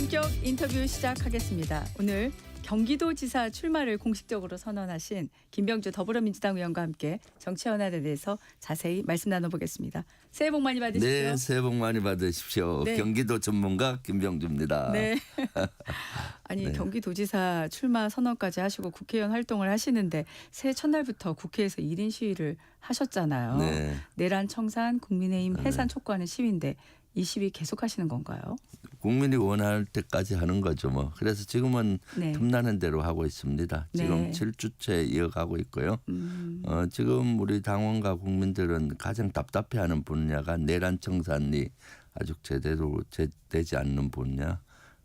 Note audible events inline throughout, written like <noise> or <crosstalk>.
본격 인터뷰 시작하겠습니다. 오늘 경기도지사 출마를 공식적으로 선언하신 김병주 더불어민주당 의원과 함께 정치 현안에 대해서 자세히 말씀 나눠보겠습니다. 새해 복 많이 받으십시오. 네, 새해 복 많이 받으십시오. 네. 경기도 전문가 김병주입니다. 네. <laughs> 아니 네. 경기도지사 출마 선언까지 하시고 국회의원 활동을 하시는데 새해 첫날부터 국회에서 1인 시위를 하셨잖아요. 네. 내란 청산 국민의힘 해산 촉구하는 시위인데 이 시위 계속 하시는 건가요? 국민이 원할 때까지 하는 거죠, 뭐. 그래서 지금은 네. 틈나는 대로 하고 있습니다. 지금 네. 7주째 이어가고 있고요. 음, 어, 지금 우리 당원과 국민들은 가장 답답해하는 분야가 내란 청산이 아주 제대로 제, 되지 않는 분야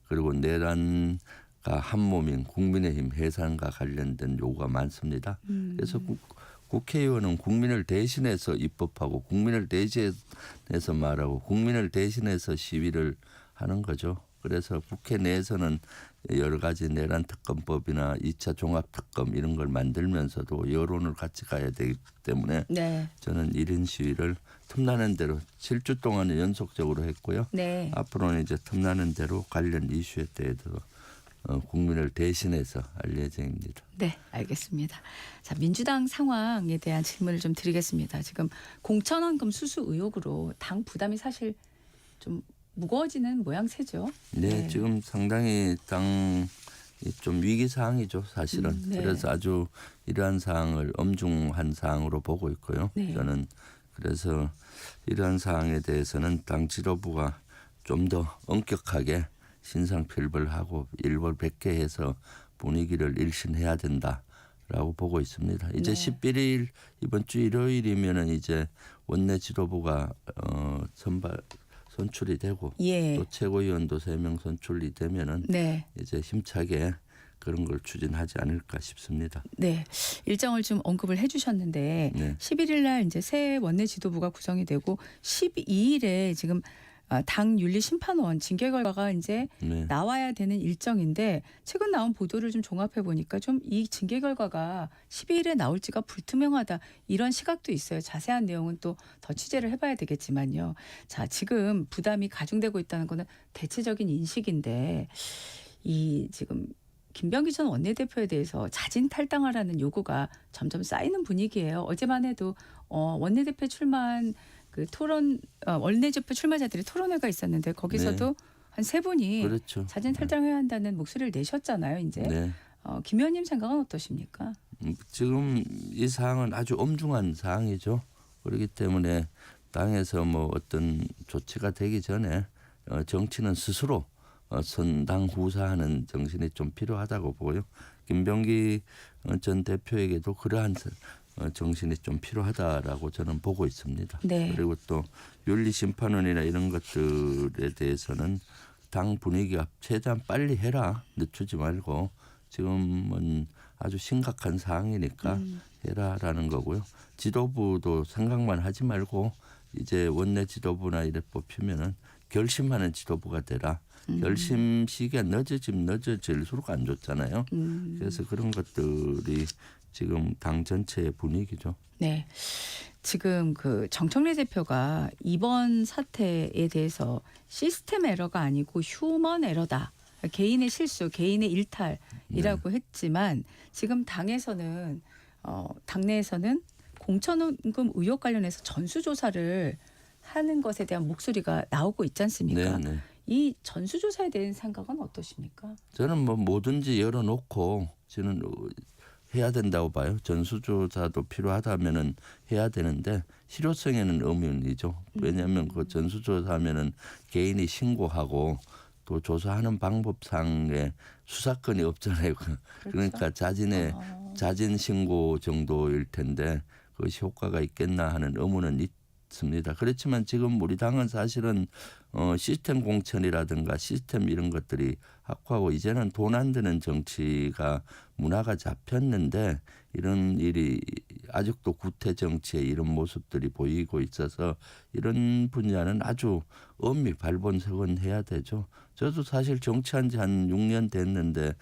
그리고 내란과 한 몸인 국민의힘 해산과 관련된 요구가 많습니다. 음. 그래서 국, 국회의원은 국민을 대신해서 입법하고 국민을 대신해서 말하고 국민을 대신해서 시위를 하는 거죠. 그래서 국회 내에서는 여러 가지 내란 특검법이나 2차 종합 특검 이런 걸 만들면서도 여론을 같이 가야 되기 때문에 네. 저는 1인 시위를 틈나는 대로 7주 동안 연속적으로 했고요. 네. 앞으로는 이제 틈나는 대로 관련 이슈에 대해서 어, 국민을 대신해서 할 예정입니다. 네, 알겠습니다. 자, 민주당 상황에 대한 질문을 좀 드리겠습니다. 지금 공천원금 수수 의혹으로 당 부담이 사실 좀 무거워지는 모양새죠. 네, 네. 지금 상당히 당이 좀 위기 사항이죠, 사실은. 음, 네. 그래서 아주 이러한 사항을 엄중한 사항으로 보고 있고요. 네. 저는 그래서 이러한 사항에 대해서는 당 지도부가 좀 더 엄격하게 신상필벌하고 일벌백계해서 분위기를 일신해야 된다라고 보고 있습니다. 이제 네. 11일 이번 주 일요일이면은 이제 원내 지도부가 어 선발 선출이 되고 예. 또 최고위원도 세 명 선출이 되면은 네. 이제 힘차게 그런 걸 추진하지 않을까 싶습니다. 네. 일정을 좀 언급을 해 주셨는데 네. 11일 날 이제 새 원내 지도부가 구성이 되고 12일에 지금 아, 당 윤리 심판원 징계 결과가 이제 네. 나와야 되는 일정인데 최근 나온 보도를 좀 종합해 보니까 좀 이 징계 결과가 12일에 나올지가 불투명하다 이런 시각도 있어요. 자세한 내용은 또 더 취재를 해봐야 되겠지만요. 자 지금 부담이 가중되고 있다는 거는 대체적인 인식인데 이 지금 김병기 전 원내대표에 대해서 자진 탈당하라는 요구가 점점 쌓이는 분위기예요. 어제만 해도 어, 원내대표 출마한 그 토론 어, 원내대표 출마자들의 토론회가 있었는데 거기서도 한세 분이 그렇죠. 자진 탈당해야 한다는 목소리를 내셨잖아요. 이제 네. 어, 김 의원님 생각은 어떠십니까? 음, 지금 이 사항은 아주 엄중한 사항이죠. 그렇기 때문에 당에서 뭐 어떤 조치가 되기 전에 어, 정치는 스스로 어, 선당 후사하는 정신이 좀 필요하다고 보고요. 김병기 어, 전 대표에게도 그러한 정신이 좀 필요하다라고 저는 보고 있습니다. 네. 그리고 또 윤리 심판원이나 이런 것들에 대해서는 당 분위기가 최대한 빨리 해라 늦추지 말고 지금은 아주 심각한 상황이니까 음. 해라라는 거고요. 지도부도 생각만 하지 말고 이제 원내 지도부나 이래 뽑히면은 결심하는 지도부가 되라. 음. 결심 시기가 늦어지면 늦어질수록 안 좋잖아요. 음, 그래서 그런 것들이 지금 당 전체의 분위기죠. 네. 지금 그 정청래 대표가 이번 사태에 대해서 시스템 에러가 아니고 휴먼 에러다. 개인의 실수, 개인의 일탈이라고 했지만 지금 당에서는 어 당내에서는 공천원금 의혹 관련해서 전수조사를 하는 것에 대한 목소리가 나오고 있지 않습니까? 네, 네. 이 전수조사에 대한 생각은 어떠십니까? 저는 뭐 뭐든지 열어놓고 저는 어, 해야 된다고 봐요. 전수조사도 필요하다면은 해야 되는데 실효성에는 의문이죠. 왜냐하면 그 전수조사하면은 개인이 신고하고 또 조사하는 방법상의 수사권이 없잖아요. <laughs> 그러니까 자진의 어, 자진 신고 정도일 텐데 그것이 효과가 있겠나 하는 의문은 있 습니다. 그렇지만 지금 우리 당은 사실은 어 시스템 공천이라든가 시스템 이런 것들이 확고하고 이제는 돈 안 드는 정치가 문화가 잡혔는데 이런 일이 아직도 구태 정치의 이런 모습들이 보이고 있어서 이런 분야는 아주 엄히 발본색은 해야 되죠. 저도 사실 정치한 지 한 6년 됐는데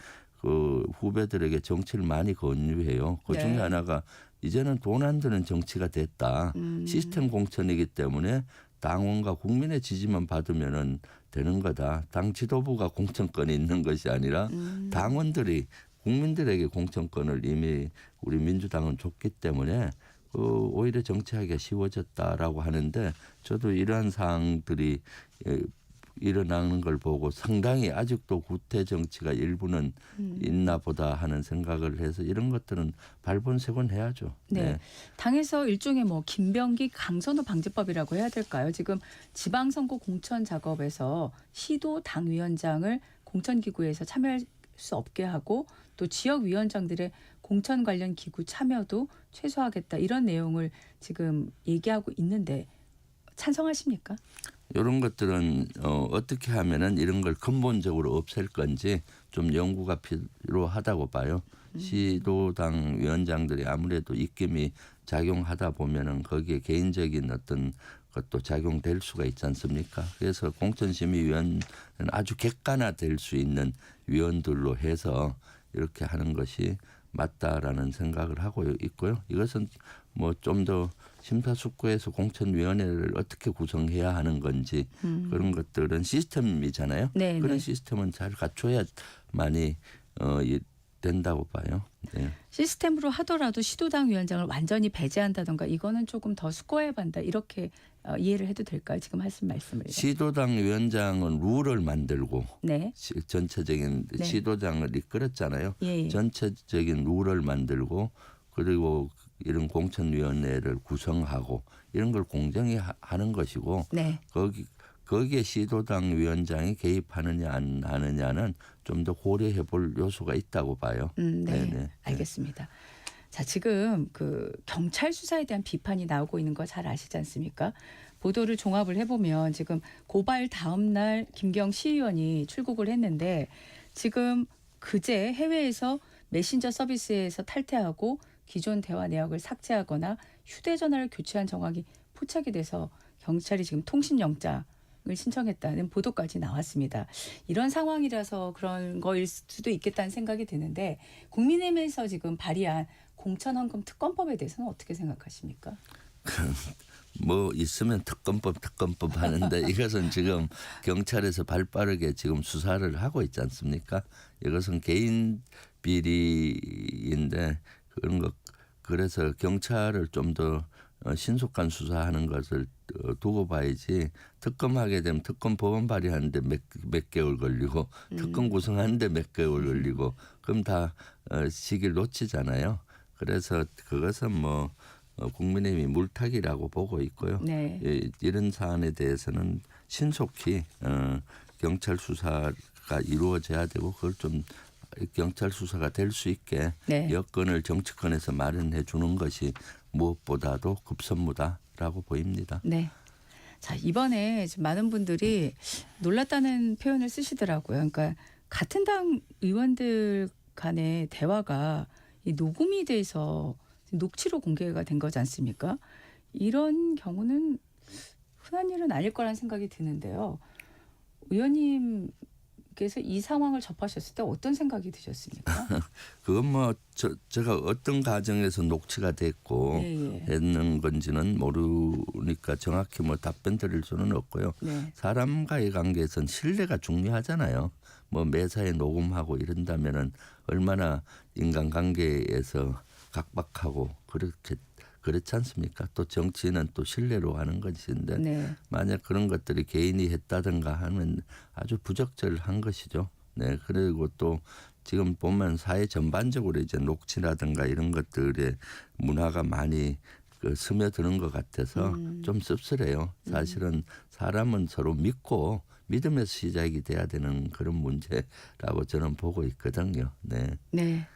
그 후배들에게 정치를 많이 권유해요. 그 중에 네. 하나가 이제는 돈 안 드는 정치가 됐다. 음. 시스템 공천이기 때문에 당원과 국민의 지지만 받으면은 되는 거다. 당 지도부가 공천권이 있는 것이 아니라 음. 당원들이 국민들에게 공천권을 이미 우리 민주당은 줬기 때문에 그 오히려 정치하기가 쉬워졌다라고 하는데 저도 이러한 사항들이 예, 일어나는 걸 보고 상당히 아직도 구태 정치가 일부는 음. 있나 보다 하는 생각을 해서 이런 것들은 발본색원 해야죠. 네. 당에서 일종의 뭐 김병기 강선호 방지법이라고 해야 될까요? 지금 지방선거 공천 작업에서 시도 당위원장을 공천기구에서 참여할 수 없게 하고 또 지역위원장들의 공천 관련 기구 참여도 최소화하겠다 이런 내용을 지금 얘기하고 있는데 찬성하십니까? 이런 것들은 어, 어떻게 하면은 이런 걸 근본적으로 없앨 건지 좀 연구가 필요하다고 봐요. 시도당 위원장들이 아무래도 입김이 작용하다 보면은 거기에 개인적인 어떤 것도 작용될 수가 있지 않습니까? 그래서 공천심의위원은 아주 객관화될 수 있는 위원들로 해서 이렇게 하는 것이 맞다라는 생각을 하고 있고요. 이것은 뭐 좀 더 심사숙고해서 공천위원회를 어떻게 구성해야 하는 건지 그런 것들은 시스템이잖아요. 네, 그런 네. 시스템은 잘 갖춰야만이 어, 이- 된다고 봐요. 네. 시스템으로 하더라도 시도당 위원장을 완전히 배제한다던가 이거는 조금 더 수고해야 한다 이렇게 어, 이해를 해도 될까요? 지금 하신 말씀을. 시도당 위원장은 룰을 만들고 네. 시- 전체적인 네. 시도장을 이끌었잖아요. 예, 예. 전체적인 룰을 만들고 그리고 이런 공천위원회를 구성하고 이런 걸 공정히 하- 하는 것이고 네. 거기 거기에 시도당 위원장이 개입하느냐 안 하느냐는 좀 더 고려해 볼 요소가 있다고 봐요. 음, 네. 네네. 네. 알겠습니다. 자, 지금 그 경찰 수사에 대한 비판이 나오고 있는 거 잘 아시지 않습니까? 보도를 종합을 해보면 지금 고발 다음 날 김경 시의원이 출국을 했는데 지금 그제 해외에서 메신저 서비스에서 탈퇴하고 기존 대화 내역을 삭제하거나 휴대전화를 교체한 정황이 포착이 돼서 경찰이 지금 통신영장을 신청했다는 보도까지 나왔습니다. 이런 상황이라서 그런 거일 수도 있겠다는 생각이 드는데 국민의힘에서 지금 발의한 공천헌금 특검법에 대해서는 어떻게 생각하십니까? 뭐 있으면 특검법 특검법 하는데 <laughs> 이것은 지금 경찰에서 발빠르게 지금 수사를 하고 있지 않습니까? 이것은 개인 비리인데 그런 것 그래서 경찰을 좀더 어, 신속한 수사하는 것을 어, 두고 봐야지 특검하게 되면 특검 법안 발의하는데 몇, 몇 개월 걸리고 특검 구성하는데 몇 개월 걸리고 그럼 다 어, 시기를 놓치잖아요. 그래서 그것은 뭐 어, 국민의힘이 물타기라고 보고 있고요. 네. 예, 이런 사안에 대해서는 신속히 어, 경찰 수사가 이루어져야 되고 그걸 좀 경찰 수사가 될 수 있게 네. 여건을 정치권에서 마련해 주는 것이 무엇보다도 급선무다라고 보입니다. 네. 자, 이번에 많은 분들이 놀랐다는 표현을 쓰시더라고요. 그러니까 같은 당 의원들 간의 대화가 이 녹음이 돼서 녹취로 공개가 된 거지 않습니까? 이런 경우는 흔한 일은 아닐 거라는 생각이 드는데요. 의원님 께서 이 상황을 접하셨을 때 어떤 생각이 드셨습니까? <laughs> 그건 뭐 저, 제가 어떤 과정에서 녹취가 됐고 예, 예. 했는 건지는 모르니까 정확히 뭐 답변 드릴 수는 없고요. 네. 사람과의 관계에선 신뢰가 중요하잖아요. 뭐 매사에 녹음하고 이런다면은 얼마나 인간관계에서 각박하고 그렇게 그렇지 않습니까? 또 정치는 또 신뢰로 하는 것인데 네. 만약 그런 것들이 개인이 했다든가 하면 아주 부적절한 것이죠. 네. 그리고 또 지금 보면 사회 전반적으로 이제 녹취라든가 이런 것들의 문화가 많이 그 스며드는 것 같아서 음. 좀 씁쓸해요. 사실은 사람은 서로 믿고 믿음에서 시작이 돼야 되는 그런 문제라고 저는 보고 있거든요. 네. 네.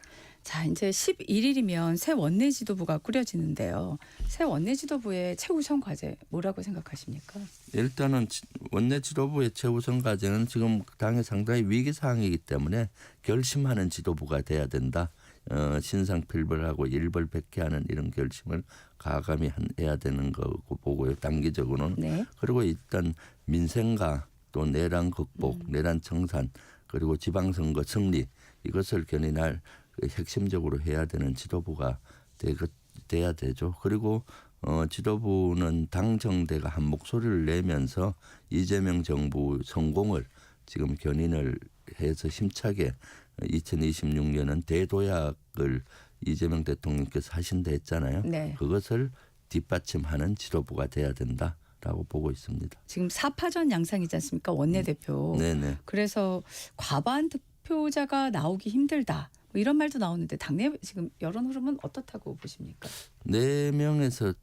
자, 이제 11일이면 새 원내 지도부가 꾸려지는데요. 새 원내 지도부의 최우선 과제 뭐라고 생각하십니까? 일단은 지- 원내 지도부의 최우선 과제는 지금 당의 상당히 위기 상황이기 때문에 결심하는 지도부가 돼야 된다. 어, 신상필벌하고 일벌백계하는 이런 결심을 가감히 한- 해야 되는 거고 보고요. 단기적으로는 네. 그리고 일단 민생과 또 내란 극복, 내란 청산 그리고 지방선거 승리 이것을 견인할 그 핵심적으로 해야 되는 지도부가 되거, 돼야 되죠. 그리고 어, 지도부는 당 정대가 한 목소리를 내면서 이재명 정부 성공을 지금 견인을 해서 힘차게 2026년은 대도약을 이재명 대통령께서 하신다 했잖아요. 네. 그것을 뒷받침하는 지도부가 돼야 된다 라고 보고 있습니다. 지금 사파전 양상이지 않습니까? 원내대표. 네네. 그래서 과반 득표자가 나오기 힘들다. 뭐 이런 말도 나오는데 당내 지금 여론 흐름은 어떻다고 보십니까? 네 명에서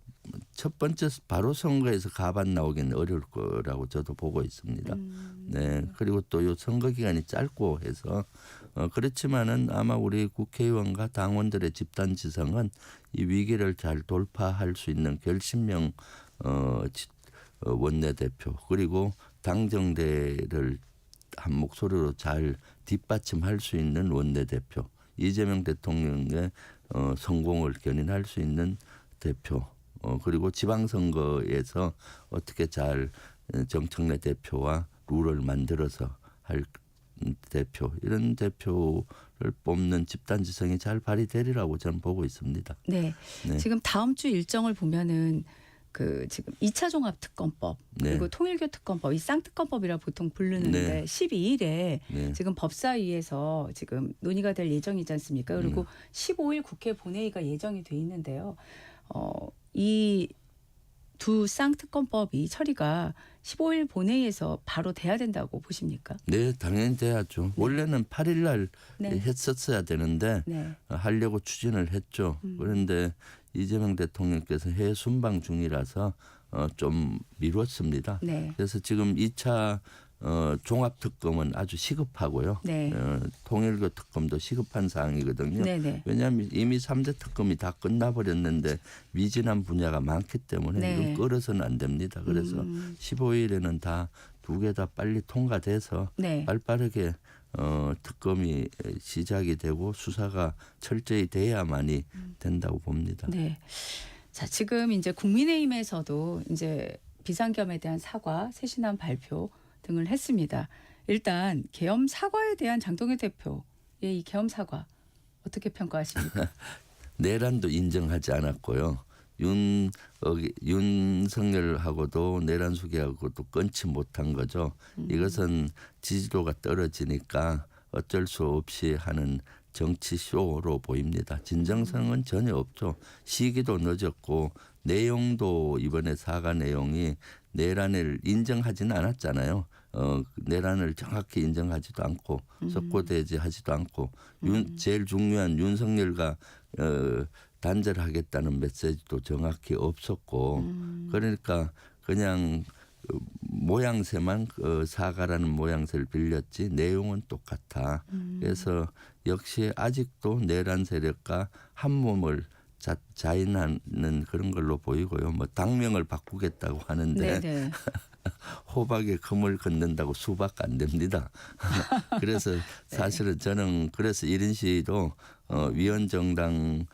첫 번째 바로 선거에서 가반 나오기는 어려울 거라고 저도 보고 있습니다. 음, 네. 그리고 또 요 선거 기간이 짧고 해서 어 그렇지만은 아마 우리 국회의원과 당원들의 집단 지성은 이 위기를 잘 돌파할 수 있는 결심명 어, 지- 어 원내대표 그리고 당정대를 한 목소리로 잘 뒷받침할 수 있는 원내대표 이재명 대통령의 어, 성공을 견인할 수 있는 대표 어, 그리고 지방선거에서 어떻게 잘 어, 정청래 대표와 룰을 만들어서 할 대표 이런 대표를 뽑는 집단지성이 잘 발휘되리라고 저는 보고 있습니다. 네. 네. 지금 다음 주 일정을 보면은 그 지금 2차 종합 특검법 네. 그리고 통일교 특검법 이 쌍특검법이라 보통 부르는데 네. 12일에 네. 지금 법사위에서 지금 논의가 될 예정이지 않습니까? 그리고 음. 15일 국회 본회의가 예정이 돼 있는데요. 어, 이 두 쌍특검법이 처리가 15일 본회의에서 바로 돼야 된다고 보십니까? 네, 당연히 돼야죠. 원래는 8일 날 네. 했었어야 되는데 네. 어, 하려고 추진을 했죠. 음. 그런데 이재명 대통령께서 해외 순방 중이라서 어, 좀 미뤘습니다. 네. 그래서 지금 2차 어, 종합 특검은 아주 시급하고요. 네. 어, 통일교 특검도 시급한 사항이거든요. 네, 네. 왜냐하면 이미 3대 특검이 다 끝나버렸는데 미진한 분야가 많기 때문에 네. 이건 끌어서는 안 됩니다. 그래서 음, 15일에는 다 두 개 다 빨리 통과돼서 네. 빨리빠르게 어, 특검이 시작이 되고 수사가 철저히 돼야만이 된다고 봅니다. 네. 자, 지금 이제 국민의힘에서도 이제 비상겸에 대한 사과, 세신한 발표 등을 했습니다. 일단 계엄 사과에 대한 장동현 대표의 이 계엄 사과 어떻게 평가하십니까? <laughs> 내란도 인정하지 않았고요. 윤 어, 윤석열하고도 내란 수계하고도 끊지 못한 거죠. 이것은 지지도가 떨어지니까 어쩔 수 없이 하는 정치 쇼로 보입니다. 진정성은 전혀 없죠. 시기도 늦었고 내용도 이번에 사과 내용이 내란을 인정하지는 않았잖아요. 어, 내란을 정확히 인정하지도 않고 석고대지하지도 않고 윤, 제일 중요한 윤석열과 어, 단절하겠다는 메시지도 정확히 없었고 음. 그러니까 그냥 어, 모양새만 어, 사과라는 모양새를 빌렸지 내용은 똑같아. 음. 그래서 역시 아직도 내란 세력과 한 몸을 자, 자인하는 그런 걸로 보이고요. 뭐 당명을 바꾸겠다고 하는데 네, 네. <laughs> 호박에 금을 걷는다고 수박 안 됩니다. <laughs> 그래서 <laughs> 네. 사실은 저는 그래서 이런 시도 어, 위원정당 음,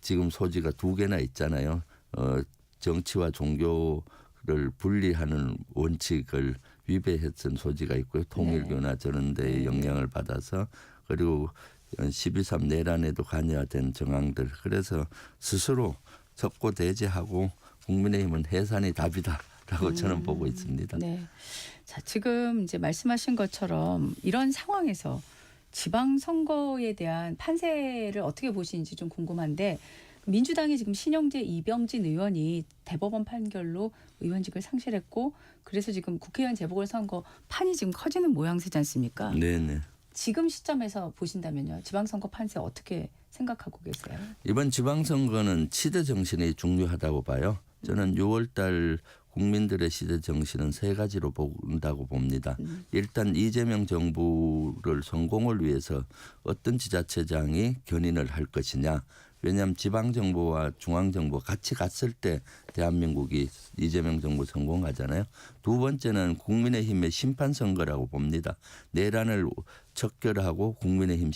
지금 소지가 두 개나 있잖아요. 어, 정치와 종교를 분리하는 원칙을 위배했던 소지가 있고요. 통일교나 저런 데의 네. 영향을 받아서 그리고 12.3 내란에도 관여된 정황들 그래서 스스로 접고 대지하고 국민의힘은 해산이 답이다 라고 저는 보고 있습니다. 네. 자, 지금 이제 말씀하신 것처럼 이런 상황에서 지방 선거에 대한 판세를 어떻게 보시는지 좀 궁금한데 민주당이 지금 신영재 이병진 의원이 대법원 판결로 의원직을 상실했고 그래서 지금 국회의원 재보궐선거 판이 지금 커지는 모양새지 않습니까? 네네. 지금 시점에서 보신다면요. 지방선거 판세 어떻게 생각하고 계세요? 이번 지방선거는 시대 정신이 중요하다고 봐요. 저는 6월달 국민들의 시대 정신은 세 가지로 본다고 봅니다. 음. 일단 이재명 정부를 성공을 위해서 어떤 지자체장이 견인을 할 것이냐. 왜냐하면 지방 정부와 중앙 정부 같이 갔을 때 대한민국이 이재명 정부 성공하잖아요. 두 번째는 국민의힘의 심판 선거라고 봅니다. 내란을 척결하고 국민의힘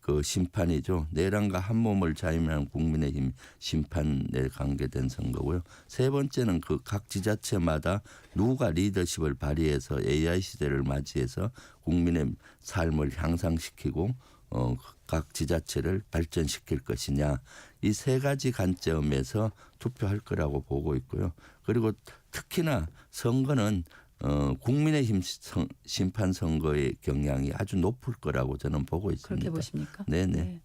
그 심판이죠. 내란과 한 몸을 자임한 국민의힘 심판에 관계된 선거고요. 세 번째는 그 각 지자체마다 누가 리더십을 발휘해서 AI 시대를 맞이해서 국민의 삶을 향상시키고 어, 각 지자체를 발전시킬 것이냐 이 세 가지 관점에서 투표할 거라고 보고 있고요. 그리고 특히나 선거는 어, 국민의힘 선- 심판 선거의 경향이 아주 높을 거라고 저는 보고 있습니다. 그렇게 보십니까? 네네.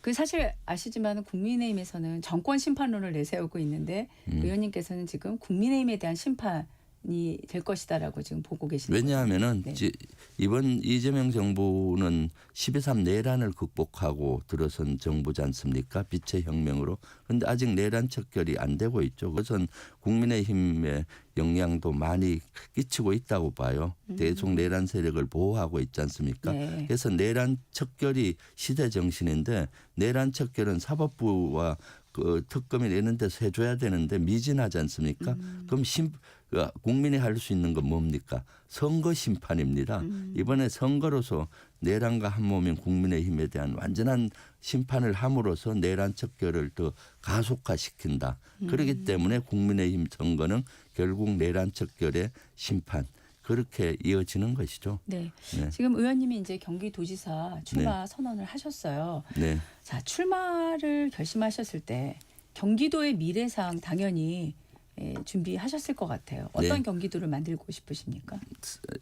그 사실 아시지만 국민의힘에서는 정권 심판론을 내세우고 있는데 음. 의원님께서는 지금 국민의힘에 대한 심판 이될 것이다라고 지금 보고 계시는 왜냐하면은 네. 지- 이번 이재명 정부는 12.3 내란을 극복하고 들어선 정부지 않습니까? 빛의 혁명으로. 근데 아직 내란 척결이 안 되고 있죠. 그것은 국민의힘의 영향도 많이 끼치고 있다고 봐요. 계속 내란 세력을 보호하고 있지 않습니까? 음. 네. 그래서 내란 척결이 시대 정신인데 내란 척결은 사법부와 그 특검이 내는 데서 해줘야 되는데 미진하지 않습니까? 음. 그럼 심, 그 국민이 할 수 있는 건 뭡니까? 선거 심판입니다. 음. 이번에 선거로서 내란과 한 몸인 국민의힘에 대한 완전한 심판을 함으로써 내란 척결을 더 가속화시킨다. 음. 그렇기 때문에 국민의힘 선거는 결국 내란 척결의 심판 그렇게 이어지는 것이죠. 네. 네. 지금 의원님이 이제 경기도지사 출마 선언을 하셨어요. 네. 자, 출마를 결심하셨을 때 경기도의 미래상 당연히 예, 준비하셨을 것 같아요. 어떤 네. 경기도를 만들고 싶으십니까?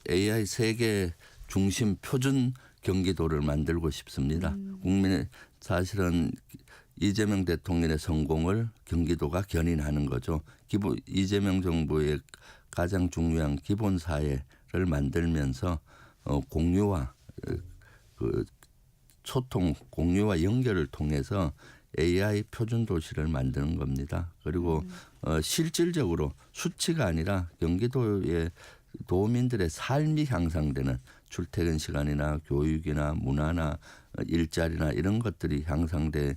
AI 세계 중심 표준 경기도를 만들고 싶습니다. 국민의 사실은 이재명 대통령의 성공을 경기도가 견인하는 거죠. 기본 이재명 정부의 가장 중요한 기본 사회를 만들면서 어, 공유와 어, 그 소통, 공유와 연결을 통해서 AI 표준 도시를 만드는 겁니다. 그리고 어, 실질적으로 수치가 아니라 경기도의 도민들의 삶이 향상되는 출퇴근 시간이나 교육이나 문화나 어, 일자리나 이런 것들이 향상되는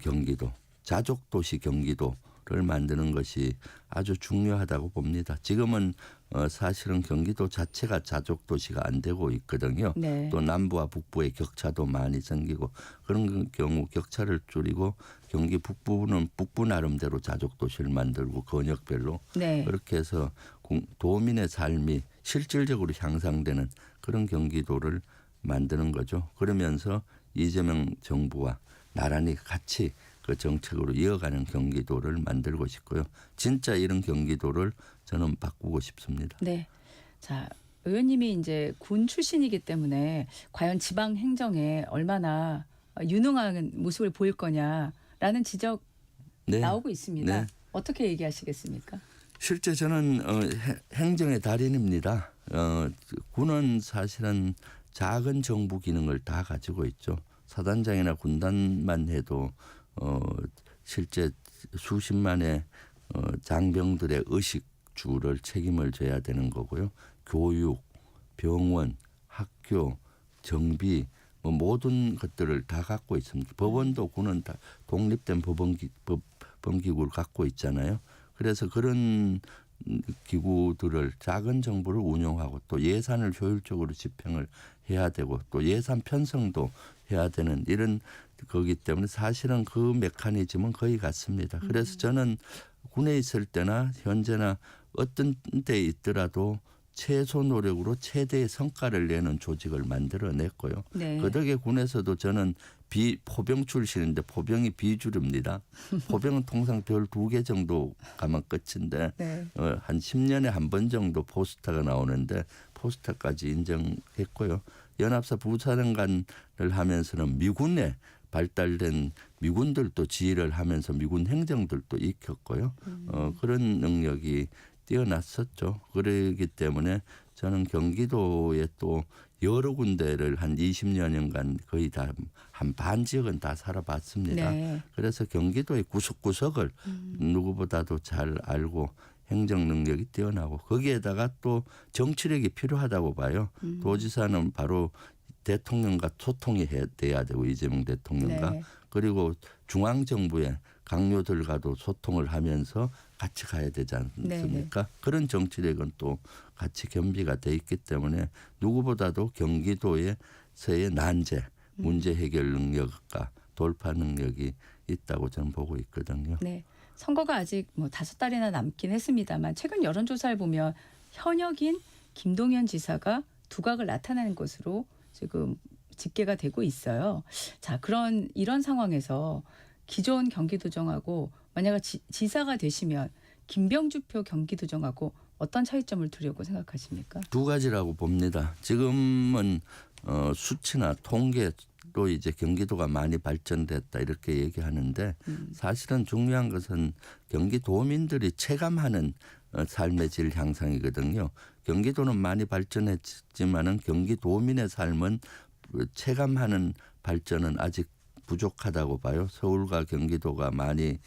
경기도, 자족 도시 경기도 를 만드는 것이 아주 중요하다고 봅니다. 지금은 어, 사실은 경기도 자체가 자족 도시가 안 되고 있거든요. 네. 또 남부와 북부의 격차도 많이 생기고 그런 경우 격차를 줄이고 경기 북부는 북부 나름대로 자족 도시를 만들고 권역별로 네. 그렇게 해서 공- 도민의 삶이 실질적으로 향상되는 그런 경기도를 만드는 거죠. 그러면서 이재명 정부와 나란히 같이 그 정책으로 이어가는 경기도를 만들고 싶고요. 진짜 이런 경기도를 저는 바꾸고 싶습니다. 네. 자, 의원님이 이제 군 출신이기 때문에 과연 지방 행정에 얼마나 유능한 모습을 보일 거냐라는 지적 네. 나오고 있습니다. 네. 어떻게 얘기하시겠습니까? 실제 저는 어, 해- 행정의 달인입니다. 어, 군은 사실은 작은 정부 기능을 다 가지고 있죠. 사단장이나 군단만 해도 어, 실제 수십만의 어, 장병들의 의식주를 책임을 져야 되는 거고요. 교육, 병원, 학교, 정비 뭐 모든 것들을 다 갖고 있습니다. 법원도 군은 다 독립된 법원기, 법, 법기구를 갖고 있잖아요. 그래서 그런 음, 기구들을 작은 정부를 운영하고 또 예산을 효율적으로 집행을 해야 되고 또 예산 편성도 해야 되는 이런 거기 때문에 사실은 그 메커니즘은 거의 같습니다. 그래서 저는 군에 있을 때나 현재나 어떤 때 있더라도 최소 노력으로 최대의 성과를 내는 조직을 만들어냈고요. 네. 그 덕에 군에서도 저는 비 포병 출신인데 포병이 비주류입니다. <laughs> 포병은 통상 별 두 개 정도 가면 끝인데 네. 어, 한 10년에 한 번 정도 포스타가 나오는데 포스타까지 인정했고요. 연합사 부사령관을 하면서는 미군에 발달된 미군들도 지휘를 하면서 미군 행정들도 익혔고요. 어, 그런 능력이 뛰어났었죠. 그러기 때문에 저는 경기도에 또 여러 군데를 한 20여년간 거의 다 한 반 지역은 다 살아봤습니다. 네. 그래서 경기도의 구석구석을 누구보다도 잘 알고 행정 능력이 뛰어나고 거기에다가 또 정치력이 필요하다고 봐요. 음. 도지사는 바로 대통령과 소통이 해, 돼야 되고 이재명 대통령과 네. 그리고 중앙 정부의 강요들과도 소통을 하면서 같이 가야 되지 네, 않습니까? 그런 정치력은 또 같이 겸비가 돼 있기 때문에 누구보다도 경기도에서의 난제, 음. 문제 해결 능력과 돌파 능력이 있다고 저는 보고 있거든요. 네. 선거가 아직 뭐 다섯 달이나 남긴 했습니다만 최근 여론조사를 보면 현역인 김동연 지사가 두각을 나타내는 것으로 지금 집계가 되고 있어요. 자, 그런 이런 상황에서 기존 경기도정하고 만약에 지, 지사가 되시면 김병주표 경기도정하고 어떤 차이점을 두려고 생각하십니까? 두 가지라고 봅니다. 지금은 어, 수치나 통계로 이제 경기도가 많이 발전됐다 이렇게 얘기하는데 음. 사실은 중요한 것은 경기도민들이 체감하는 어, 삶의 질 향상이거든요. 경기도는 많이 발전했지만은 경기도민의 삶은 그 체감하는 발전은 아직 부족하다고 봐요. 서울과 경기도가 많이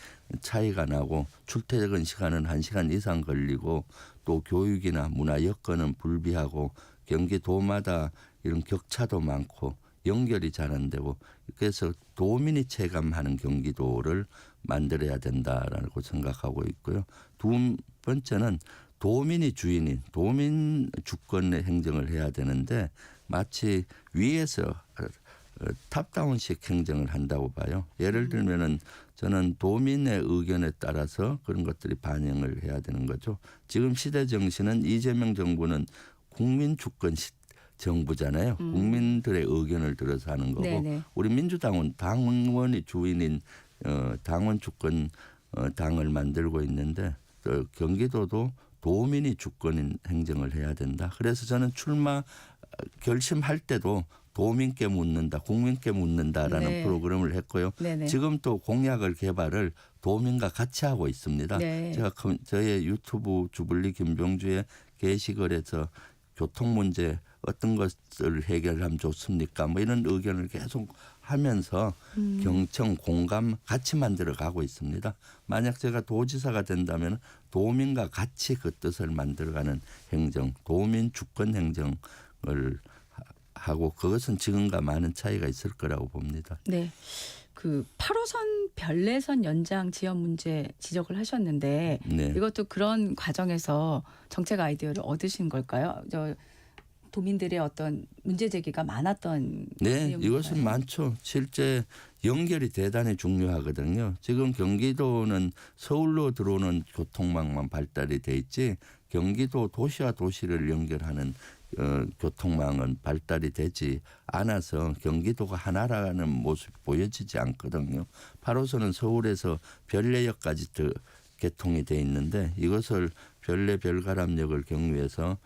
차이가 나고 출퇴근 시간은 한시간 이상 걸리고 또 교육이나 문화 여건은 불비하고 경기도마다 이런 격차도 많고 연결이 잘 안 되고 그래서 도민이 체감하는 경기도를 만들어야 된다라고 생각하고 있고요. 두 번째는 도민이 주인인 도민 주권의 행정을 해야 되는데 마치 위에서 어, 탑다운식 행정을 한다고 봐요. 예를 들면은 저는 도민의 의견에 따라서 그런 것들이 반영을 해야 되는 거죠. 지금 시대 정신은 이재명 정부는 국민 주권 시, 정부잖아요. 국민들의 의견을 들어서 하는 거고 네네. 우리 민주당은 당원이 주인인 어, 당원 주권 어, 당을 만들고 있는데 또 경기도도 도민이 주권인 행정을 해야 된다. 그래서 저는 출마 어, 결심할 때도 도민께 묻는다, 국민께 묻는다라는 네. 프로그램을 했고요. 네네. 지금 또 공약을 개발을 도민과 같이 하고 있습니다. 네. 제가 컴- 저의 유튜브 주블리 김병주의 게시글 에서 교통 문제 어떤 것을 해결하면 좋습니까? 뭐 이런 의견을 계속 하면서 음. 경청 공감 같이 만들어 가고 있습니다. 만약 제가 도지사가 된다면 도민과 같이 그 뜻을 만들어가는 행정, 도민 주권 행정을 하- 하고 그것은 지금과 많은 차이가 있을 거라고 봅니다. 네. 그 8호선 별내선 연장 지연 문제 지적을 하셨는데 네. 이것도 그런 과정에서 정책 아이디어를 얻으신 걸까요? 저 도민들의 어떤 문제 제기가 많았던 네? 이것은 많죠. 실제 연결이 대단히 중요하거든요. 지금 경기도는 서울로 들어오는 교통망만 발달이 돼 있지 경기도 도시와 도시를 연결하는 어, 교통망은 발달이 되지 않아서 경기도가 하나라는 모습이 보여지지 않거든요. 8호선은 서울에서 별내역까지 더 개통이 돼 있는데 이것을 별내 별가람역을 경유해서 어,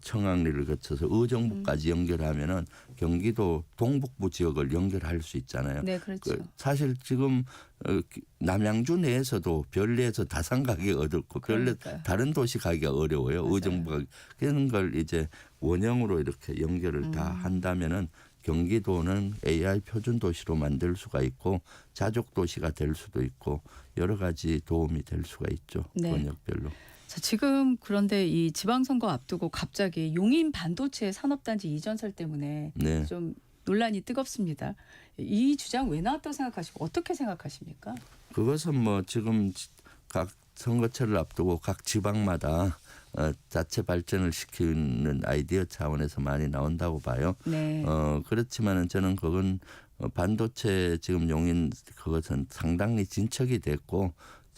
청학리를 거쳐서 의정부까지 연결하면은 경기도 동북부 지역을 연결할 수 있잖아요. 네, 그렇죠. 그 사실 지금 어, 기- 남양주 내에서도 별내에서 다산 가기 어렵고 별내 그러니까요. 다른 도시 가기가 어려워요. 맞아요. 의정부가 그런 걸 이제 원형으로 이렇게 연결을 다 음. 한다면은 경기도는 AI 표준 도시로 만들 수가 있고 자족 도시가 될 수도 있고 여러 가지 도움이 될 수가 있죠. 네. 권역별로. 자, 지금 그런데 이 지방선거 앞두고 갑자기 용인 반도체 산업단지 이전설 때문에 네. 좀 논란이 뜨겁습니다. 이 주장 왜 나왔다고 생각하시고 어떻게 생각하십니까? 그것은 뭐 지금 지- 각 선거철을 앞두고 각 지방마다 어, 자체 발전을 시키는 아이디어 차원에서 많이 나온다고 봐요. 네. 어 그렇지만은 저는 그건 어, 반도체 지금 용인 그것은 상당히 진척이 됐고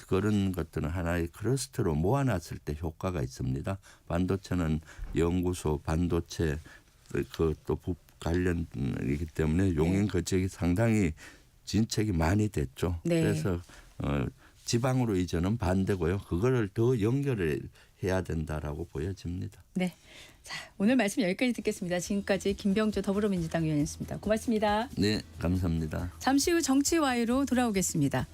그런 것들은 하나의 클러스터로 모아놨을 때 효과가 있습니다. 반도체는 연구소 반도체 그또 관련이기 때문에 용인 그 지역이 상당히 진척이 많이 됐죠. 네. 그래서 어, 지방으로 이전은 반대고요. 그거를 더 연결을 해야 된다라고 보여집니다. 네. 자, 오늘 말씀 여기까지 듣겠습니다. 지금까지 김병주 더불어민주당 의원이었습니다. 고맙습니다. 네, 감사합니다. 잠시 후 정치와이로 돌아오겠습니다.